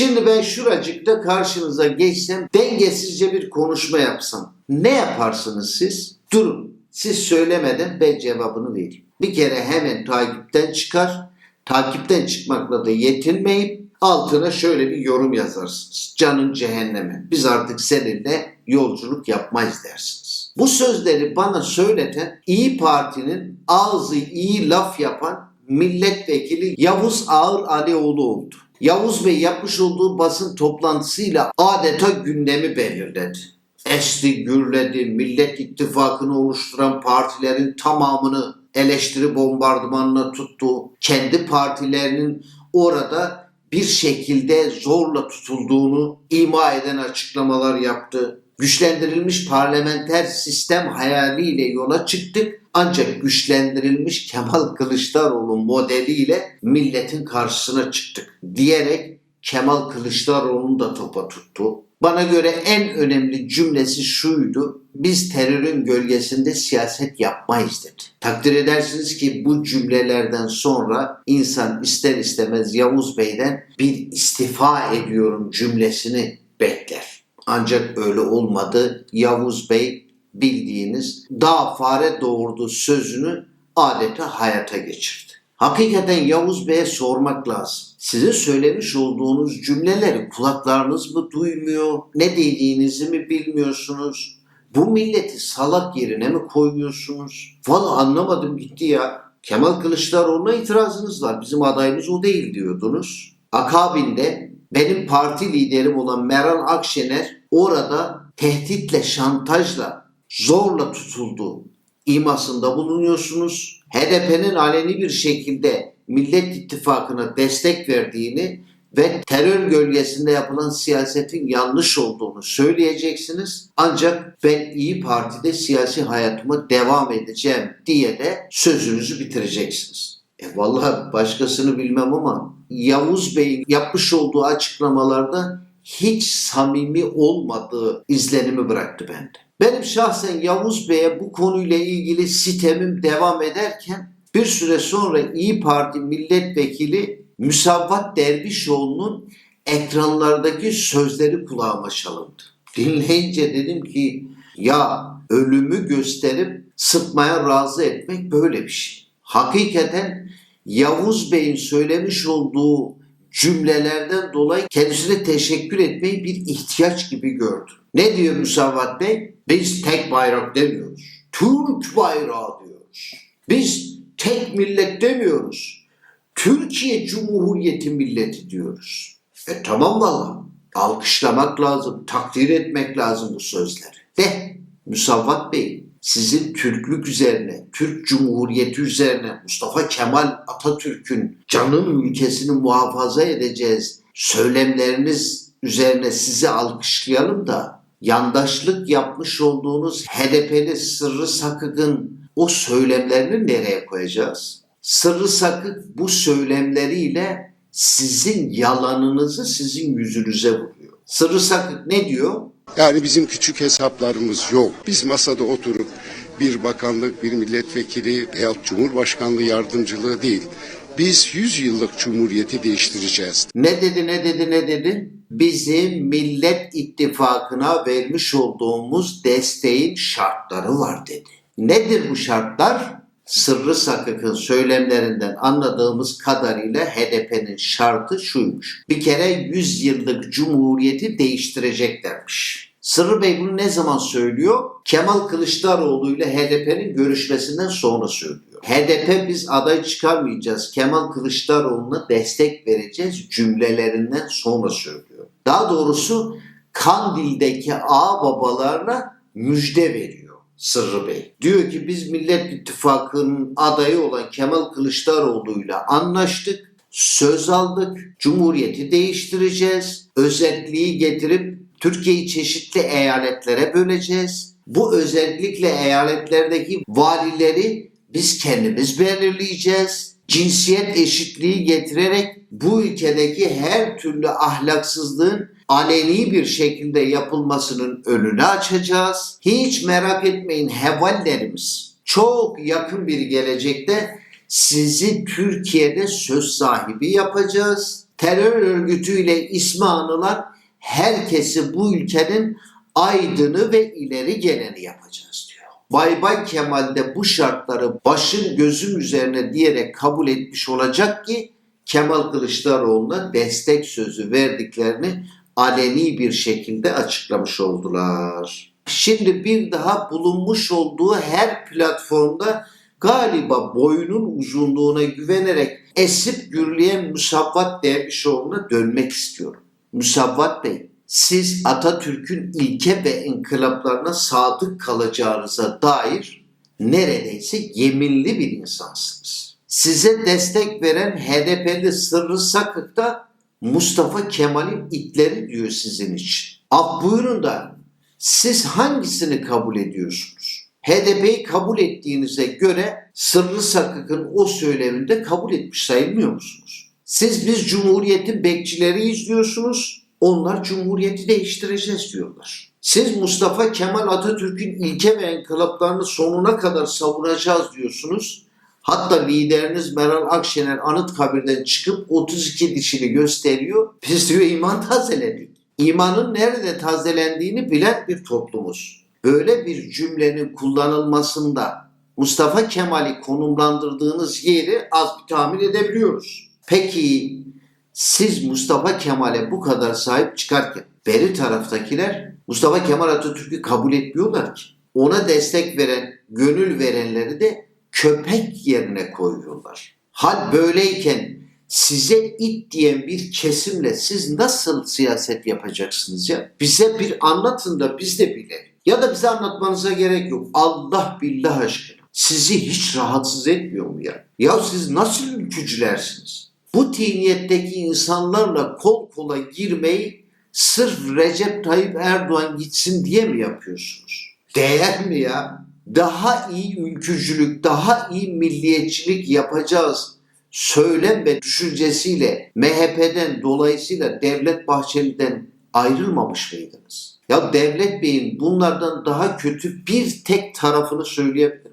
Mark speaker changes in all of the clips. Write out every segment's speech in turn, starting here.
Speaker 1: Şimdi ben şuracıkta karşınıza geçsem dengesizce bir konuşma yapsam. Ne yaparsınız siz? Durun. Siz söylemeden ben cevabını vereyim. Bir kere hemen takipten çıkar. Takipten çıkmakla da yetinmeyip altına şöyle bir yorum yazarsınız. Canın cehenneme. Biz artık seninle yolculuk yapmayız dersiniz. Bu sözleri bana söyleten İyi Parti'nin ağzı iyi laf yapan milletvekili Yavuz Ağır Alioğlu oldu. Yavuz Bey yapmış olduğu basın toplantısıyla adeta gündemi belirledi. Esti gürledi, Millet İttifakı'nı oluşturan partilerin tamamını eleştiri bombardımanına tuttu. Kendi partilerinin orada bir şekilde zorla tutulduğunu ima eden açıklamalar yaptı. Güçlendirilmiş parlamenter sistem hayaliyle yola çıktık. Ancak güçlendirilmiş Kemal Kılıçdaroğlu modeliyle milletin karşısına çıktık diyerek Kemal Kılıçdaroğlu'nu da topa tuttu. Bana göre en önemli cümlesi şuydu. Biz terörün gölgesinde siyaset yapmayız dedi. Takdir edersiniz ki bu cümlelerden sonra insan ister istemez Yavuz Bey'den bir istifa ediyorum cümlesini bekler. Ancak öyle olmadı. Yavuz Bey bildiğiniz dağ fare doğurdu sözünü adeta hayata geçirdi. Hakikaten Yavuz Bey'e sormak lazım. Sizin söylemiş olduğunuz cümleleri kulaklarınız mı duymuyor? Ne dediğinizi mi bilmiyorsunuz? Bu milleti salak yerine mi koyuyorsunuz? Valla anlamadım gitti ya. Kemal Kılıçdaroğlu'na itirazınız var. Bizim adayımız o değil diyordunuz. Akabinde benim parti liderim olan Meral Akşener orada tehditle, şantajla, zorla tutuldu imasında bulunuyorsunuz. HDP'nin aleni bir şekilde Millet İttifakı'na destek verdiğini ve terör gölgesinde yapılan siyasetin yanlış olduğunu söyleyeceksiniz. Ancak ben İyi Parti'de siyasi hayatıma devam edeceğim diye de sözünüzü bitireceksiniz. E vallahi başkasını bilmem ama Yavuz Bey'in yapmış olduğu açıklamalarda hiç samimi olmadığı izlenimi bıraktı bende. Benim şahsen Yavuz Bey'e bu konuyla ilgili sitemim devam ederken bir süre sonra İyi Parti milletvekili Müsavvat Dervişoğlu'nun ekranlardaki sözleri kulağıma çalındı. Dinleyince dedim ki ya ölümü gösterip sıtmaya razı etmek böyle bir şey. Hakikaten Yavuz Bey'in söylemiş olduğu cümlelerden dolayı kendisine teşekkür etmeyi bir ihtiyaç gibi gördüm. Ne diyor Müsavat Bey? Biz tek bayrak demiyoruz. Türk bayrağı diyoruz. Biz tek millet demiyoruz. Türkiye Cumhuriyeti milleti diyoruz. E tamam valla. Alkışlamak lazım, takdir etmek lazım bu sözleri. De Müsavvat Bey sizin Türklük üzerine, Türk Cumhuriyeti üzerine Mustafa Kemal Atatürk'ün canın ülkesini muhafaza edeceğiz söylemleriniz üzerine sizi alkışlayalım da yandaşlık yapmış olduğunuz HDP'li Sırrı Sakık'ın o söylemlerini nereye koyacağız? Sırrı Sakık bu söylemleriyle sizin yalanınızı sizin yüzünüze vuruyor. Sırrı Sakık ne diyor?
Speaker 2: Yani bizim küçük hesaplarımız yok. Biz masada oturup bir bakanlık, bir milletvekili veya cumhurbaşkanlığı yardımcılığı değil. Biz 100 yıllık cumhuriyeti değiştireceğiz.
Speaker 1: Ne dedi ne dedi ne dedi? Bizim Millet İttifakı'na vermiş olduğumuz desteğin şartları var dedi. Nedir bu şartlar? Sırrı Sakık'ın söylemlerinden anladığımız kadarıyla HDP'nin şartı şuymuş. Bir kere 100 yıllık cumhuriyeti değiştireceklermiş. Sırrı Bey bunu ne zaman söylüyor? Kemal Kılıçdaroğlu ile HDP'nin görüşmesinden sonra söylüyor. HDP biz aday çıkarmayacağız. Kemal Kılıçdaroğlu'na destek vereceğiz cümlelerinden sonra söylüyor. Daha doğrusu Kandil'deki ağ babalarına müjde veriyor Sırrı Bey. Diyor ki biz Millet İttifakı'nın adayı olan Kemal Kılıçdaroğlu'yla anlaştık. Söz aldık. Cumhuriyeti değiştireceğiz. Özelliği getirip Türkiye'yi çeşitli eyaletlere böleceğiz. Bu özellikle eyaletlerdeki valileri biz kendimiz belirleyeceğiz. Cinsiyet eşitliği getirerek bu ülkedeki her türlü ahlaksızlığın aleni bir şekilde yapılmasının önünü açacağız. Hiç merak etmeyin hevallerimiz çok yakın bir gelecekte sizi Türkiye'de söz sahibi yapacağız. terör örgütüyle ismi anılan herkesi bu ülkenin aydını ve ileri geleni yapacağız. Bay Bay Kemal de bu şartları başın gözüm üzerine diyerek kabul etmiş olacak ki Kemal Kılıçdaroğlu'na destek sözü verdiklerini aleni bir şekilde açıklamış oldular. Şimdi bir daha bulunmuş olduğu her platformda galiba boyunun uzunluğuna güvenerek esip gürleyen Musavvat Dervişoğlu'na dönmek istiyorum. Musavvat Bey, siz Atatürk'ün ilke ve inkılaplarına sadık kalacağınıza dair neredeyse yeminli bir insansınız. Size destek veren HDP'li Sırrı Sakık da Mustafa Kemal'in itleri diyor sizin için. Af buyurun da siz hangisini kabul ediyorsunuz? HDP'yi kabul ettiğinize göre Sırrı Sakık'ın o söyleminde kabul etmiş sayılmıyor musunuz? Siz biz Cumhuriyet'in bekçileri izliyorsunuz, onlar Cumhuriyet'i değiştireceğiz diyorlar. Siz Mustafa Kemal Atatürk'ün ilke ve inkılaplarını sonuna kadar savunacağız diyorsunuz. Hatta lideriniz Meral Akşener Anıtkabir'den çıkıp 32 dişini gösteriyor. Biz diyor iman tazeledik. İmanın nerede tazelendiğini bilen bir toplumuz. Böyle bir cümlenin kullanılmasında Mustafa Kemal'i konumlandırdığınız yeri az bir tahmin edebiliyoruz. Peki siz Mustafa Kemal'e bu kadar sahip çıkarken beri taraftakiler Mustafa Kemal Atatürk'ü kabul etmiyorlar ki. Ona destek veren, gönül verenleri de köpek yerine koyuyorlar. Hal böyleyken size it diyen bir kesimle siz nasıl siyaset yapacaksınız ya? Bize bir anlatın da biz de bilelim. Ya da bize anlatmanıza gerek yok. Allah billah aşkına. Sizi hiç rahatsız etmiyor mu ya? Ya siz nasıl ülkücülersiniz? Bu tiniyetteki insanlarla kol kola girmeyi sırf Recep Tayyip Erdoğan gitsin diye mi yapıyorsunuz? Değer mi ya? Daha iyi ülkücülük, daha iyi milliyetçilik yapacağız söylem ve düşüncesiyle MHP'den dolayısıyla Devlet Bahçeli'den ayrılmamış mıydınız? Ya Devlet Bey'in bunlardan daha kötü bir tek tarafını söyleyebilir?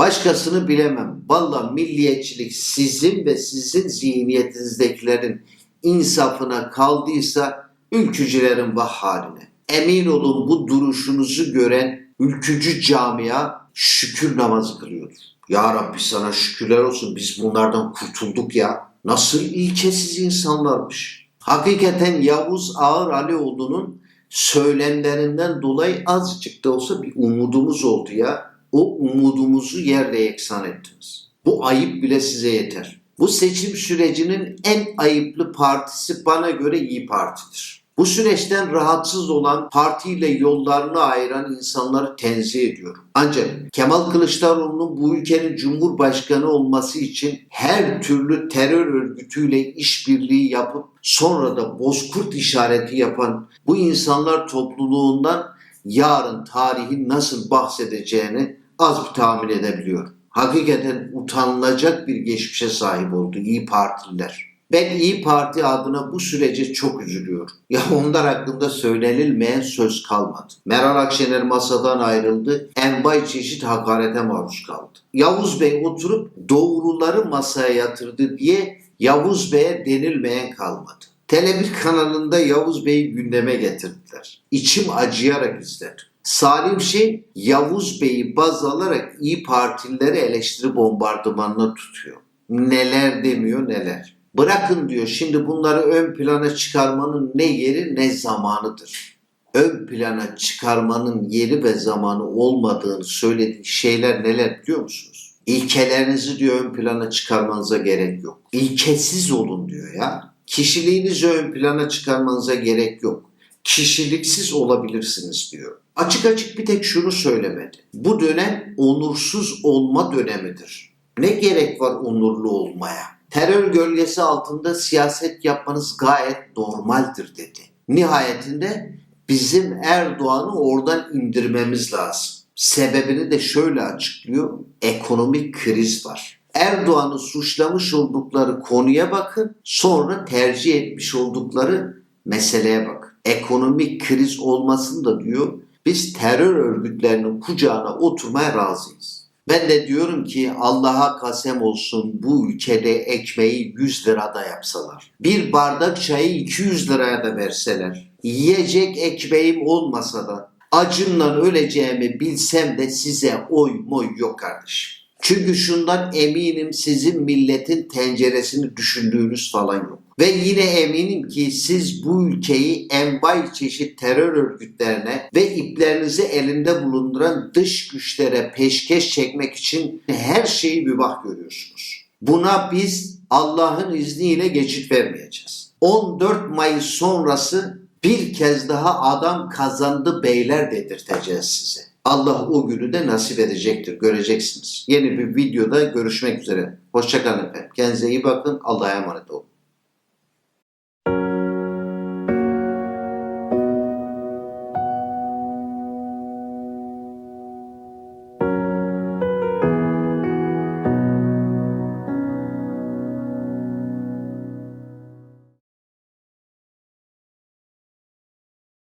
Speaker 1: Başkasını bilemem. Valla milliyetçilik sizin ve sizin zihniyetinizdekilerin insafına kaldıysa ülkücülerin vah haline. Emin olun bu duruşunuzu gören ülkücü camia şükür namazı kılıyordur. Ya Rabbi sana şükürler olsun biz bunlardan kurtulduk ya. Nasıl ilkesiz insanlarmış. Hakikaten Yavuz Ağır Alioğlu'nun söylemlerinden dolayı azıcık da olsa bir umudumuz oldu ya. O umudumuzu yerle yeksan ettiniz. Bu ayıp bile size yeter. Bu seçim sürecinin en ayıplı partisi bana göre İyi Parti'dir. Bu süreçten rahatsız olan partiyle yollarını ayıran insanları tenzih ediyorum. Ancak Kemal Kılıçdaroğlu'nun bu ülkenin cumhurbaşkanı olması için her türlü terör örgütüyle işbirliği yapıp sonra da bozkurt işareti yapan bu insanlar topluluğundan yarın tarihin nasıl bahsedeceğini az bir tahmin edebiliyorum. Hakikaten utanılacak bir geçmişe sahip oldu İyi Partililer. Ben İyi Parti adına bu sürece çok üzülüyorum. Ya onlar hakkında söylenilmeyen söz kalmadı. Meral Akşener masadan ayrıldı. Envai çeşit hakarete maruz kaldı. Yavuz Bey oturup doğruları masaya yatırdı diye Yavuz Bey'e denilmeyen kalmadı. Tele1 kanalında Yavuz Bey'i gündeme getirdiler. İçim acıyarak izledim. Salim Şey Yavuz Bey'i baz alarak İyi Partilileri eleştiri bombardımanına tutuyor. Neler demiyor neler. Bırakın diyor şimdi bunları ön plana çıkarmanın ne yeri ne zamanıdır. Ön plana çıkarmanın yeri ve zamanı olmadığını söylediği şeyler neler biliyor musunuz? İlkelerinizi diyor ön plana çıkarmanıza gerek yok. İlkesiz olun diyor ya. Kişiliğinizi ön plana çıkarmanıza gerek yok. Kişiliksiz olabilirsiniz diyor. Açık açık bir tek şunu söylemedi. Bu dönem onursuz olma dönemidir. Ne gerek var onurlu olmaya? terör gölgesi altında siyaset yapmanız gayet normaldir dedi. Nihayetinde bizim Erdoğan'ı oradan indirmemiz lazım. Sebebini de şöyle açıklıyor. Ekonomik kriz var. Erdoğan'ı suçlamış oldukları konuya bakın, sonra tercih etmiş oldukları meseleye bakın. Ekonomik kriz olmasın da diyor, biz terör örgütlerinin kucağına oturmaya razıyız. Ben de diyorum ki Allah'a kasem olsun bu ülkede ekmeği 100 lirada yapsalar. Bir bardak çayı 200 liraya da verseler. Yiyecek ekmeğim olmasa da acımdan öleceğimi bilsem de size oy moy yok kardeşim. Çünkü şundan eminim sizin milletin tenceresini düşündüğünüz falan yok. Ve yine eminim ki siz bu ülkeyi envai çeşit terör örgütlerine ve iplerinizi elinde bulunduran dış güçlere peşkeş çekmek için her şeyi mübah görüyorsunuz. Buna biz Allah'ın izniyle geçit vermeyeceğiz. 14 Mayıs sonrası bir kez daha adam kazandı beyler dedirteceğiz size. Allah o günü de nasip edecektir. Göreceksiniz. Yeni bir videoda görüşmek üzere. Hoşçakalın efendim. Kendinize iyi bakın. Allah'a emanet olun.